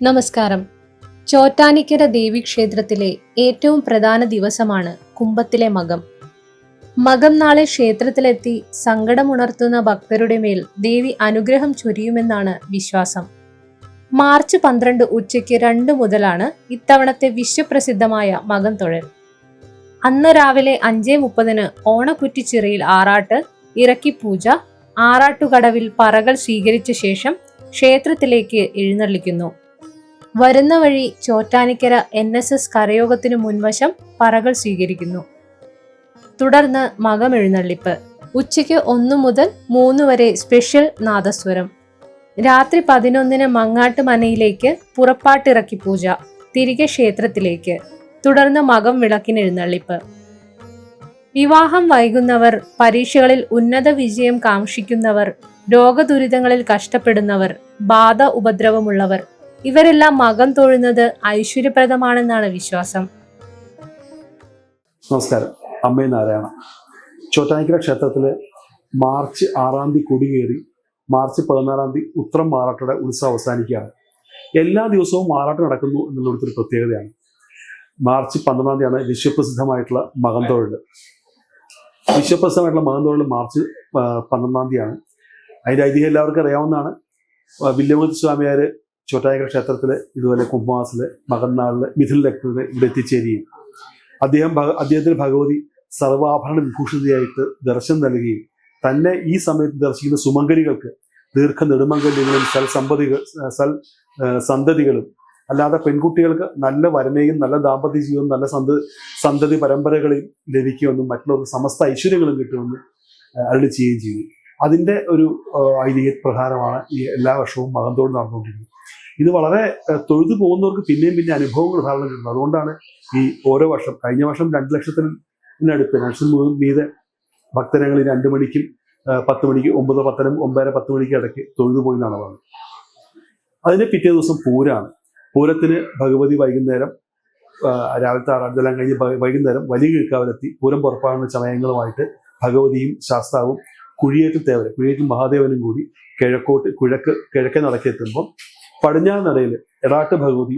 നമസ്കാരം. ചോറ്റാനിക്കര ദേവീക്ഷേത്രത്തിലെ ഏറ്റവും പ്രധാന ദിവസമാണ് കുംഭത്തിലെ മകം. മകം നാളെ ക്ഷേത്രത്തിലെത്തി സങ്കടമുണർത്തുന്ന ഭക്തരുടെ മേൽ ദേവി അനുഗ്രഹം ചൊരിയുമെന്നാണ് വിശ്വാസം. മാർച്ച് പന്ത്രണ്ട് ഉച്ചയ്ക്ക് രണ്ട് മുതലാണ് ഇത്തവണത്തെ വിശ്വപ്രസിദ്ധമായ മകം തൊഴൽ. അന്ന് രാവിലെ അഞ്ചേ മുപ്പതിന് ഓണക്കുറ്റിച്ചിറയിൽ ആറാട്ട് ഇറക്കിപ്പൂജ ആറാട്ടുകടവിൽ പറകൾ സ്വീകരിച്ച ശേഷം ക്ഷേത്രത്തിലേക്ക് എഴുന്നള്ളിക്കുന്നു. വരുന്ന വഴി ചോറ്റാനിക്കര എൻ എസ് എസ് കരയോഗത്തിനു മുൻവശം പറകൾ സ്വീകരിക്കുന്നു. തുടർന്ന് മകമെഴുന്നള്ളിപ്പ്. ഉച്ചയ്ക്ക് ഒന്നു മുതൽ മൂന്ന് വരെ സ്പെഷ്യൽ നാദസ്വരം. രാത്രി പതിനൊന്നിന് മങ്ങാട്ട് മനയിലേക്ക് പുറപ്പാട്ടിറക്കി പൂജ തിരികെ ക്ഷേത്രത്തിലേക്ക്. തുടർന്ന് മകം വിളക്കിന് എഴുന്നള്ളിപ്പ് വിവാഹം വൈകുന്നവർ പരീക്ഷകളിൽ ഉന്നത വിജയം കാക്ഷിക്കുന്നവർ രോഗദുരിതങ്ങളിൽ കഷ്ടപ്പെടുന്നവർ ബാധ ഉപദ്രവമുള്ളവർ ഇവരെല്ലാം മകം തൊഴുന്നത് ഐശ്വര്യപ്രദമാണെന്നാണ് വിശ്വാസം. നമസ്കാരം. അമ്മേ നാരായണ. ചോറ്റാനിക്കര ക്ഷേത്രത്തിൽ മാർച്ച് ആറാം തീയതി കൊടികേറി മാർച്ച് പതിനാറാം തീയതി ഉത്രം മാറാട്ടയുടെ ഉത്സവം അവസാനിക്കുകയാണ്. എല്ലാ ദിവസവും മാറാട്ട് നടക്കുന്നു എന്നുള്ളൊരു ഒരു പ്രത്യേകതയാണ്. മാർച്ച് പന്ത്രണ്ടാം തീയതിയാണ് വിശ്വപ്രസിദ്ധമായിട്ടുള്ള മകന്തോഴൽ വിശ്വപ്രസിദ്ധമായിട്ടുള്ള മകന്തോഴൽ മാർച്ച് പന്ത്രണ്ടാം തീയതിയാണ്. അതിന്റെ ഐതിഹ്യം എല്ലാവർക്കും അറിയാവുന്നതാണ്. വില്യമൂർത്തി സ്വാമിയാർ ചോറ്റാനിക്കര ക്ഷേത്രത്തിൽ ഇതുപോലെ കുംഭമാസിൽ മകന്നാളിൽ മിഥുൻ ലഗ്നത്തിൽ ഇവിടെ എത്തിച്ചേരുകയും അദ്ദേഹം അദ്ദേഹത്തിന് ഭഗവതി സർവാഭരണ വിഭൂഷിതയായിട്ട് ദർശനം നൽകുകയും തന്നെ ഈ സമയത്ത് ദർശിക്കുന്ന സുമംഗലികൾക്ക് ദീർഘ നെടുമംഗല്യങ്ങളും സൽ സമ്പതികൾ സൽ സന്തതികളും അല്ലാതെ പെൺകുട്ടികൾക്ക് നല്ല വരമയും നല്ല ദാമ്പത്യ ജീവിതവും നല്ല സന്ത സന്തതി പരമ്പരകളെയും ലഭിക്കുമെന്നും മറ്റുള്ളവർക്ക് സമസ്ത ഐശ്വര്യങ്ങളും കിട്ടുമെന്നും അരുളി ചെയ്യുകയും ചെയ്തു. അതിന്റെ ഒരു ഐതിഹ്യ പ്രകാരമാണ് ഈ എല്ലാ വർഷവും മകന്തോട് നടന്നുകൊണ്ടിരിക്കുന്നത്. ഇത് വളരെ തൊഴുതു പോകുന്നവർക്ക് പിന്നെയും പിന്നെ അനുഭവങ്ങൾ സാധാരണ കിട്ടുന്നു അതുകൊണ്ടാണ് ഈ ഓരോ വർഷം കഴിഞ്ഞ വർഷം രണ്ട് ലക്ഷത്തിനടുത്ത് ലക്ഷം മീതെ ഭക്തരങ്ങൾ ഈ രണ്ട് മണിക്കും പത്ത് മണിക്ക് ഒമ്പത് പത്തര ഒമ്പതര പത്ത് മണിക്ക് ഇടയ്ക്ക് തൊഴുതു പോയി എന്നാണ് പറഞ്ഞത്. അതിന് പിറ്റേ ദിവസം പൂരാണ്. പൂരത്തിന് ഭഗവതി വൈകുന്നേരം രാവിലത്തെ ആറാട്ടെല്ലാം കഴിഞ്ഞ് വൈകുന്നേരം വലിയ കിഴക്കാവിലെത്തി. പൂരം പുറപ്പാടുന്ന ചമയങ്ങളുമായിട്ട് ഭഗവതിയും ശാസ്താവും കുഴിയേറ്റ് തേവര കുഴിയേറ്റ് മഹാദേവനും കൂടി കിഴക്കോട്ട് കിഴക്ക് കിഴക്കേ നടക്കെത്തുമ്പോൾ പടിഞ്ഞാറ് നടയിൽ എടാട്ട് ഭഗവതി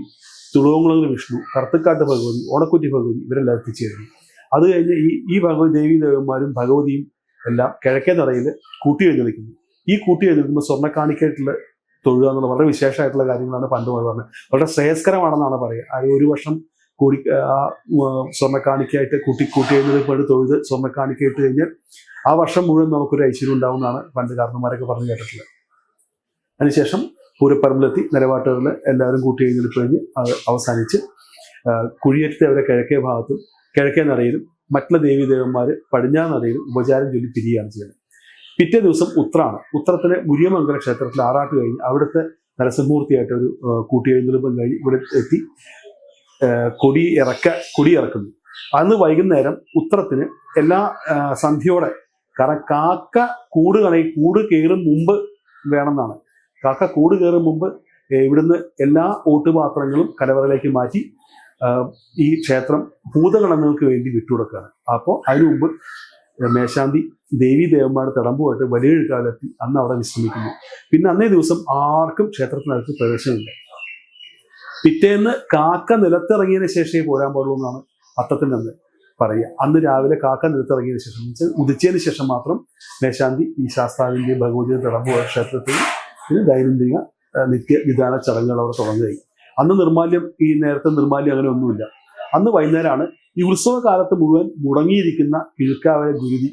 തുളുവങ്കുളങ്ങൾ വിഷ്ണു കറുത്തക്കാട്ട് ഭഗവതി ഓണക്കുറ്റി ഭഗവതി ഇവരെല്ലാം എത്തിച്ചേരുന്നു. അത് കഴിഞ്ഞ് ഈ ഈ ഭഗവതി ദേവീ ദേവന്മാരും ഭഗവതിയും എല്ലാം കിഴക്കേ നടയിൽ കൂട്ടി എഴുന്നള്ളിക്കുന്നു ഈ കൂട്ടി എഴുന്നള്ളിക്കുമ്പോൾ സ്വർണക്കാണിക്കായിട്ടുള്ള തൊഴുക എന്നുള്ള വളരെ വിശേഷമായിട്ടുള്ള കാര്യങ്ങളാണ് പണ്ട് പറഞ്ഞത്. വളരെ ശ്രേയസ്കരമാണെന്നാണ് പറയുക. അത് ഒരു വർഷം കൂടി ആ സ്വർണക്കാണിക്കായിട്ട് കൂട്ടി കൂട്ടി എഴുന്നള്ളിപ്പോട്ട് തൊഴുത് സ്വർണക്കാണിക്കായിട്ട് കഴിഞ്ഞാൽ ആ വർഷം മുഴുവൻ നമുക്കൊരു ഐശ്വര്യം ഉണ്ടാവുമെന്നാണ് പണ്ട് കാരണന്മാരൊക്കെ പറഞ്ഞു കേട്ടിട്ടുള്ളത്. അതിനുശേഷം പൂരപ്പറമ്പിലെത്തി നിലപാട്ടുകളിൽ എല്ലാവരും കൂട്ടി എഴുന്നള്ളിപ്പ് കഴിഞ്ഞ് അത് അവസാനിച്ച് കുഴിയേറ്റത്തെ അവരെ കിഴക്കേ ഭാഗത്തും കിഴക്കേ നടയിലും മറ്റുള്ള ദേവീ ദേവന്മാർ പടിഞ്ഞാറ് നടയിലും ഉപചാരം ചൊല്ലി പിരിയുകയാണ് ചെയ്യുന്നത്. പിറ്റേ ദിവസം ഉത്രാണ്. ഉത്രത്തിലെ മുരിയമംഗല ക്ഷേത്രത്തിൽ ആറാട്ട് കഴിഞ്ഞ് അവിടുത്തെ നരസിംഹമൂർത്തിയായിട്ട് ഒരു കൂട്ടി കൂട്ടിയെഴുന്നള്ളിപ്പം കഴിഞ്ഞ് ഇവിടെ എത്തി കൊടി ഇറക്ക കൊടി ഇറക്കുന്നു. അന്ന് വൈകുന്നേരം ഉത്രത്തിന് എല്ലാ സന്ധ്യയോടെ കാരണം കാക്ക കൂട് കളയും കൂട് കയറും മുമ്പ് വേണമെന്നാണ്. കാക്ക കൂട് കയറും മുമ്പ് ഇവിടുന്ന് എല്ലാ ഓട്ടുപാത്രങ്ങളും കലവറയിലേക്ക് മാറ്റി ഈ ക്ഷേത്രം ഭൂതഗണങ്ങൾക്ക് വേണ്ടി വിട്ടുകൊടുക്കുകയാണ്. അപ്പോൾ അതിനു മുമ്പ് മേശാന്തി ദേവി ദേവന്മാരുടെ തടമ്പുമായിട്ട് വലിയ കാലത്തി അന്ന് അവിടെ വിശ്രമിക്കുന്നു. പിന്നെ അന്നേ ദിവസം ആർക്കും ക്ഷേത്രത്തിനകത്ത് പ്രവേശനമില്ല. പിറ്റേന്ന് കാക്ക നിലത്തിറങ്ങിയതിന് ശേഷമേ പോരാൻ പാടുള്ളൂ എന്നാണ് അത്തത്തിൽ നിന്ന് പറയുക. അന്ന് രാവിലെ കാക്ക നിലത്തിറങ്ങിയതിന് ശേഷം ഉദിച്ചതിന് ശേഷം മാത്രം മേശാന്തി ഈ ശാസ്താവിന്റെയും ഭഗവതിയുടെ തടമ്പുമായിട്ട് ക്ഷേത്രത്തിൽ ഇത് ദൈനംദിന നിത്യ വിധാന ചടങ്ങുകൾ അവിടെ കഴിഞ്ഞു അന്ന് നിർമാല്യം ഈ നേരത്തെ നിർമാല്യം അങ്ങനെ ഒന്നുമില്ല. അന്ന് വൈകുന്നേരമാണ് ഈ ഉത്സവ കാലത്ത് മുഴുവൻ മുടങ്ങിയിരിക്കുന്ന കിഴക്കാവര ഗുരുതി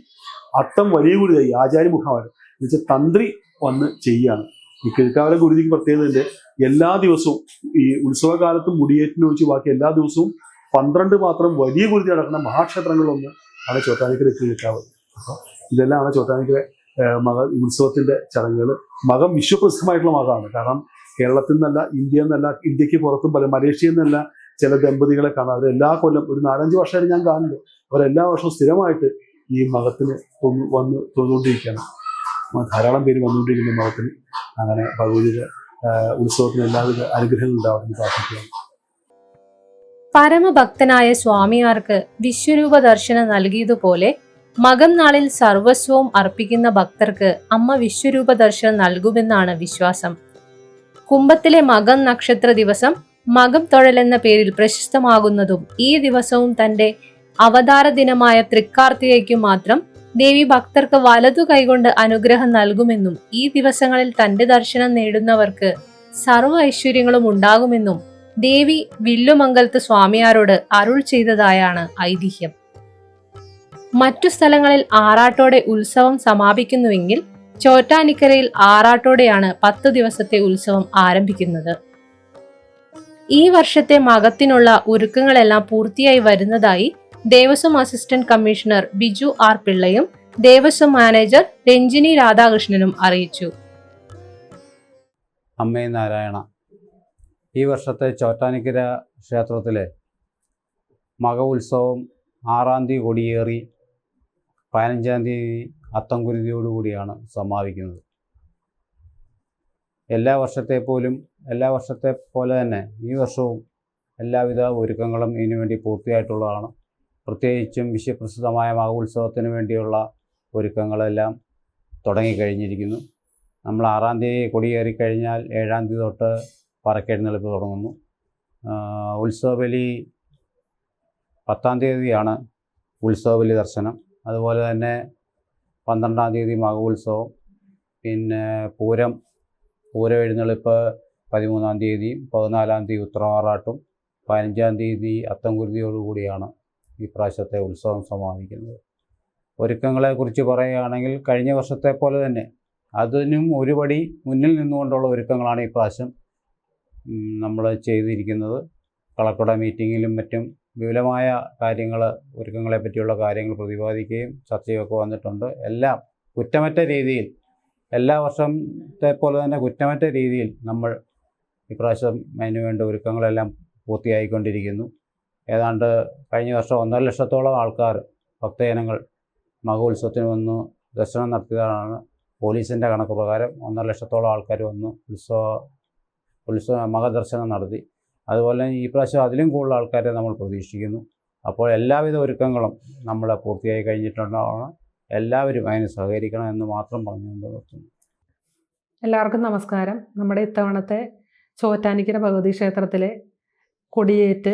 അത്തം വലിയ ഗുരുതായി മുഖാവരം. എന്നുവെച്ചാൽ തന്ത്രി വന്ന് ചെയ്യുകയാണ്. ഈ കിഴക്കാവര ഗുരുതിക്ക് പ്രത്യേകതയുണ്ട് എല്ലാ ദിവസവും ഈ ഉത്സവകാലത്തും മുടിയേറ്റിന് വെച്ച് ബാക്കി എല്ലാ ദിവസവും പന്ത്രണ്ട് മാത്രം വലിയ ഗുരുതി നടക്കുന്ന മഹാക്ഷേത്രങ്ങളിലൊന്ന് ആണ് ചോറ്റാനിക്കര കിഴക്കാവ്. അപ്പോൾ ഇതെല്ലാമാണ് ചോറ്റാനിക്കര ഏഹ്, മക ഉത്സവത്തിന്റെ ചടങ്ങുകൾ മകം വിശ്വപ്രസിദ്ധമായിട്ടുള്ള മകമാണ് കാരണം കേരളത്തിൽ നിന്നല്ല ഇന്ത്യയിൽ നിന്നല്ല ഇന്ത്യയ്ക്ക് പുറത്തും പല മലേഷ്യയിൽ നിന്നല്ല ചില ദമ്പതികളെ കാണാം. അവർ എല്ലാ കൊല്ലം ഒരു നാലഞ്ച് വർഷമായിട്ട് ഞാൻ കാണുന്നത് അവരെല്ലാ വർഷവും സ്ഥിരമായിട്ട് ഈ മകത്തിന് തൊന്നു വന്ന് തൊഴുതുകൊണ്ടിരിക്കുകയാണ്. ആ, ധാരാളം പേര് വന്നുകൊണ്ടിരിക്കുന്ന മകത്തിന്. അങ്ങനെ ഭഗവതിയുടെ ഉത്സവത്തിന് എല്ലാവിധ അനുഗ്രഹങ്ങൾ ഉണ്ടാവട്ടെ പ്രാർത്ഥിക്കുകയാണ്. പരമഭക്തനായ സ്വാമിയാർക്ക് വിശ്വരൂപ ദർശനം നൽകിയതുപോലെ മകം നാളിൽ സർവസ്വവും അർപ്പിക്കുന്ന ഭക്തർക്ക് അമ്മ വിശ്വരൂപ ദർശനം നൽകുമെന്നാണ് വിശ്വാസം. കുംഭത്തിലെ മകം നക്ഷത്ര ദിവസം മകം തൊഴൽ എന്ന പേരിൽ പ്രശസ്തമാകുന്നതും ഈ ദിവസവും തന്റെ അവതാര ദിനമായ തൃക്കാർത്തികയ്ക്കു മാത്രം ദേവി ഭക്തർക്ക് വലതു കൈകൊണ്ട് അനുഗ്രഹം നൽകുമെന്നും ഈ ദിവസങ്ങളിൽ തന്റെ ദർശനം നേടുന്നവർക്ക് സർവ ഐശ്വര്യങ്ങളും ഉണ്ടാകുമെന്നും ദേവി വില്ലുമംഗലത്ത് സ്വാമിയാരോട് അരുൾ ചെയ്തതായാണ് ഐതിഹ്യം. മറ്റു സ്ഥലങ്ങളിൽ ആറാട്ടോടെ ഉത്സവം സമാപിക്കുന്നുവെങ്കിൽ ചോറ്റാനിക്കരയിൽ ആറാട്ടോടെയാണ് പത്ത് ദിവസത്തെ ഉത്സവം ആരംഭിക്കുന്നത്. ഈ വർഷത്തെ മകത്തിനുള്ള ഒരുക്കങ്ങളെല്ലാം പൂർത്തിയായി വരുന്നതായി Devaswom assistant commissioner Biju R പിള്ളയും Devaswom manager Ranjini രാധാകൃഷ്ണനും അറിയിച്ചു. അമ്മേ നാരായണ ഈ വർഷത്തെ ചോറ്റാനിക്കര ക്ഷേത്രത്തിലെ മക ഉത്സവം ആറാം തീയതി കൊടിയേറി പതിനഞ്ചാം തീയതി അത്തംകുരുതിയോടുകൂടിയാണ് സമാപിക്കുന്നത്. എല്ലാ വർഷത്തെ പോലും എല്ലാ വർഷത്തെ പോലെ തന്നെ ഈ വർഷവും എല്ലാവിധ ഒരുക്കങ്ങളും ഇതിനുവേണ്ടി പൂർത്തിയായിട്ടുള്ളതാണ്. പ്രത്യേകിച്ചും വിശ്വപ്രസിദ്ധമായ മക ഉത്സവത്തിന് വേണ്ടിയുള്ള ഒരുക്കങ്ങളെല്ലാം തുടങ്ങിക്കഴിഞ്ഞിരിക്കുന്നു. നമ്മൾ ആറാം തീയതി കൊടിയേറി കഴിഞ്ഞാൽ ഏഴാം തീയതി തൊട്ട് പറക്കെഴുന്നള്ളിപ്പ് തുടങ്ങുന്നു. ഉത്സവബലി പത്താം തീയതിയാണ് ഉത്സവബലി ദർശനം. അതുപോലെ തന്നെ പന്ത്രണ്ടാം തീയതി മകോത്സവം പിന്നെ പൂരം. പൂരം എഴുന്നള്ളിപ്പ് പതിമൂന്നാം തീയതി പതിനാലാം തീയതി ഉത്തരവാറാട്ടും പതിനഞ്ചാം തീയതി അത്തംകുരുതിയോടുകൂടിയാണ് ഈ പ്രാവശ്യത്തെ ഉത്സവം സമാപിക്കുന്നത്. ഒരുക്കങ്ങളെക്കുറിച്ച് പറയുകയാണെങ്കിൽ കഴിഞ്ഞ വർഷത്തെ പോലെ തന്നെ അതിനും ഒരുപടി മുന്നിൽ നിന്നുകൊണ്ടുള്ള ഒരുക്കങ്ങളാണ് ഈ പ്രാവശ്യം നമ്മൾ ചെയ്തിരിക്കുന്നത്. കളക്ടറുടെ മീറ്റിങ്ങിലും മറ്റും വിപുലമായ കാര്യങ്ങൾ ഒരുക്കങ്ങളെ പറ്റിയുള്ള കാര്യങ്ങൾ പ്രതിപാദിക്കുകയും ചർച്ചയൊക്കെ വന്നിട്ടുണ്ട്. എല്ലാം കുറ്റമറ്റ രീതിയിൽ എല്ലാ വർഷത്തെ പോലെ തന്നെ കുറ്റമറ്റ രീതിയിൽ നമ്മൾ ഇപ്രാവശ്യം അതിനുവേണ്ട ഒരുക്കങ്ങളെല്ലാം പൂർത്തിയായിക്കൊണ്ടിരിക്കുന്നു. ഏതാണ്ട് കഴിഞ്ഞ വർഷം ഒന്നര ലക്ഷത്തോളം ആൾക്കാർ ഭക്തജനങ്ങൾ മകോത്സവത്തിന് വന്നു ദർശനം നടത്തിയതാണ്. പോലീസിന്റെ കണക്ക് പ്രകാരം ഒന്നര ലക്ഷത്തോളം ആൾക്കാർ വന്നു ഉത്സവ ഉത്സവ മകദർശനം നടത്തി. അതുപോലെ ഈ പ്രാവശ്യം അതിലും കൂടുതൽ ആൾക്കാരെ നമ്മൾ പ്രതീക്ഷിക്കുന്നു. അപ്പോൾ എല്ലാവിധ ഒരുക്കങ്ങളും നമ്മൾ പൂർത്തിയായി കഴിഞ്ഞിട്ടുണ്ടാവണം. എല്ലാവരും അതിന് സഹകരിക്കണം എന്ന് മാത്രം പറഞ്ഞുകൊണ്ട് നിർത്തുന്നു. എല്ലാവർക്കും നമസ്കാരം. നമ്മുടെ ഇത്തവണത്തെ ചോറ്റാനിക്കര ഭഗവതി ക്ഷേത്രത്തിലെ കൊടിയേറ്റ്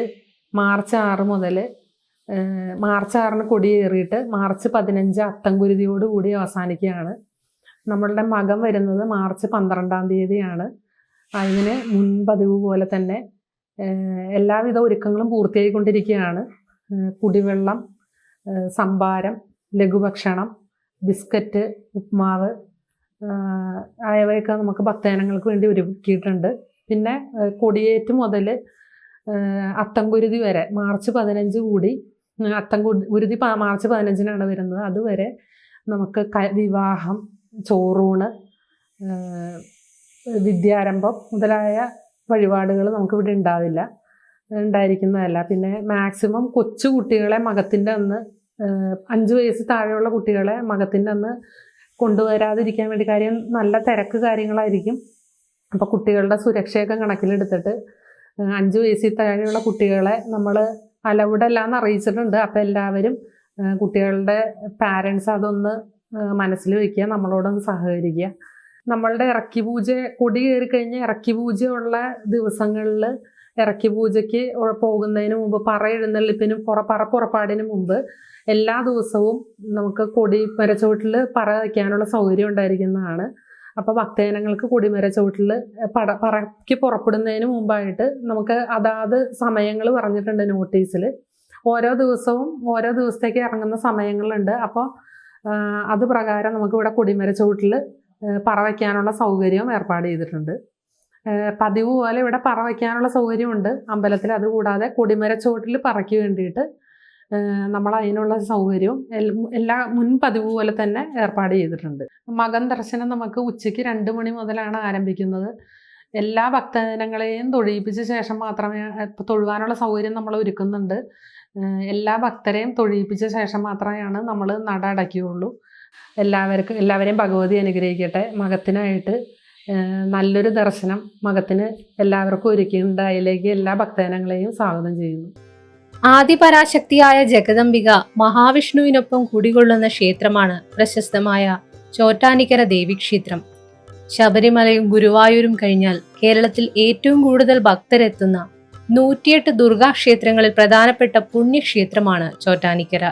മാർച്ച് ആറ് മുതൽ മാർച്ച് ആറിന് കൊടിയേറിയിട്ട് മാർച്ച് പതിനഞ്ച് അത്തംകുരുതിയോട് കൂടി അവസാനിക്കുകയാണ്. നമ്മളുടെ മകം വരുന്നത് മാർച്ച് പന്ത്രണ്ടാം തീയതിയാണ്. അതിന് മുൻപതിവ് പോലെ തന്നെ എല്ലാവിധ ഒരുക്കങ്ങളും പൂർത്തിയായിക്കൊണ്ടിരിക്കുകയാണ്. കുടിവെള്ളം സംഭാരം ലഘുഭക്ഷണം ബിസ്ക്കറ്റ് ഉപ്മാവ് ആയവയൊക്കെ നമുക്ക് ഭക്തജനങ്ങൾക്ക് വേണ്ടി ഒരുക്കിയിട്ടുണ്ട്. പിന്നെ കൊടിയേറ്റ് മുതൽ അത്തംകുരുതി വരെ മാർച്ച് പതിനഞ്ച് കൂടി കുരുതി മാർച്ച് പതിനഞ്ചിനാണ് വരുന്നത്. അതുവരെ നമുക്ക് ക വിവാഹം ചോറൂണ് വിദ്യാരംഭം മുതലായ വഴിപാടുകൾ നമുക്കിവിടെ ഉണ്ടാവില്ല. ഉണ്ടായിരിക്കുന്നതല്ല. പിന്നെ മാക്സിമം കൊച്ചു കുട്ടികളെ മകത്തിന്റെ അന്ന് അഞ്ച് വയസ്സ് താഴെയുള്ള കുട്ടികളെ മകത്തിന്റെ അന്ന് കൊണ്ടുവരാതിരിക്കാൻ വേണ്ടി കാര്യം നല്ല തിരക്ക് കാര്യങ്ങളായിരിക്കും. അപ്പോൾ കുട്ടികളുടെ സുരക്ഷയൊക്കെ കണക്കിലെടുത്തിട്ട് അഞ്ച് വയസ്സിൽ താഴെയുള്ള കുട്ടികളെ നമ്മൾ അല്ല എന്ന് അറിയിച്ചിട്ടുണ്ട്. അപ്പോൾ എല്ലാവരും കുട്ടികളുടെ പാരൻസ് അതൊന്ന് മനസ്സിൽ വയ്ക്കുക നമ്മളോടൊന്ന് സഹകരിക്കുക. നമ്മളുടെ ഇറക്കി പൂജ കൊടി കയറി കഴിഞ്ഞ ഇറക്കി ഉള്ള ദിവസങ്ങളിൽ ഇറക്കി പൂജയ്ക്ക് പോകുന്നതിന് മുമ്പ് പറ എഴുന്നള്ളിപ്പിനും പുറ പറ പുറപ്പാടിന് മുമ്പ് എല്ലാ ദിവസവും നമുക്ക് കൊടി മരച്ചുവട്ടിൽ പറ വയ്ക്കാനുള്ള സൗകര്യം ഉണ്ടായിരിക്കുന്നതാണ്. അപ്പോൾ ഭക്തജനങ്ങൾക്ക് കൊടിമര ചുവട്ടിൽ പട പറയ്ക്ക് പുറപ്പെടുന്നതിന് മുമ്പായിട്ട് നമുക്ക് അതാത് സമയങ്ങൾ പറഞ്ഞിട്ടുണ്ട് നോട്ടീസിൽ ഓരോ ദിവസവും ഓരോ ദിവസത്തേക്ക് ഇറങ്ങുന്ന സമയങ്ങളുണ്ട്. അപ്പോൾ അത് പ്രകാരം നമുക്ക് ഇവിടെ കൊടിമര ചുവട്ടിൽ പറ വയ്ക്കാനുള്ള സൗകര്യവും ഏർപ്പാട് ചെയ്തിട്ടുണ്ട്. പതിവ് പോലെ ഇവിടെ പറ വയ്ക്കാനുള്ള സൗകര്യമുണ്ട്. അമ്പലത്തിൽ അതുകൂടാതെ കൊടിമരച്ചുവട്ടിൽ പറയ്ക്ക് വേണ്ടിയിട്ട് നമ്മൾ അതിനുള്ള സൗകര്യവും എല്ലാ മുൻ പതിവ് പോലെ തന്നെ ഏർപ്പാട് ചെയ്തിട്ടുണ്ട്. മകൻ ദർശനം നമുക്ക് ഉച്ചയ്ക്ക് രണ്ട് മണി മുതലാണ് ആരംഭിക്കുന്നത്. എല്ലാ ഭക്തജനങ്ങളെയും തൊഴിയിപ്പിച്ച ശേഷം മാത്രമേ തൊഴുവാനുള്ള സൗകര്യം നമ്മൾ ഒരുക്കുന്നുണ്ട്. എല്ലാ ഭക്തരെയും തൊഴിയിപ്പിച്ച ശേഷം മാത്രമാണ് നമ്മൾ നട അടയ്ക്കുകയുള്ളൂ. എല്ലാവർക്കും എല്ലാവരെയും ഭഗവതി അനുഗ്രഹിക്കട്ടെ. മകത്തിനായിട്ട് നല്ലൊരു ദർശനം മകത്തിന് എല്ലാവർക്കും ഒരുക്കി അതിലേക്ക് എല്ലാ ഭക്തജനങ്ങളെയും സ്വാഗതം ചെയ്യുന്നു. ആദിപരാശക്തിയായ ജഗദംബിക മഹാവിഷ്ണുവിനൊപ്പം കുടികൊള്ളുന്ന ക്ഷേത്രമാണ് പ്രശസ്തമായ ചോറ്റാനിക്കര ദേവീക്ഷേത്രം. ശബരിമലയും ഗുരുവായൂരും കഴിഞ്ഞാൽ കേരളത്തിൽ ഏറ്റവും കൂടുതൽ ഭക്തരെത്തുന്ന നൂറ്റിയെട്ട് ദുർഗാക്ഷേത്രങ്ങളിൽ പ്രധാനപ്പെട്ട പുണ്യക്ഷേത്രമാണ് ചോറ്റാനിക്കര.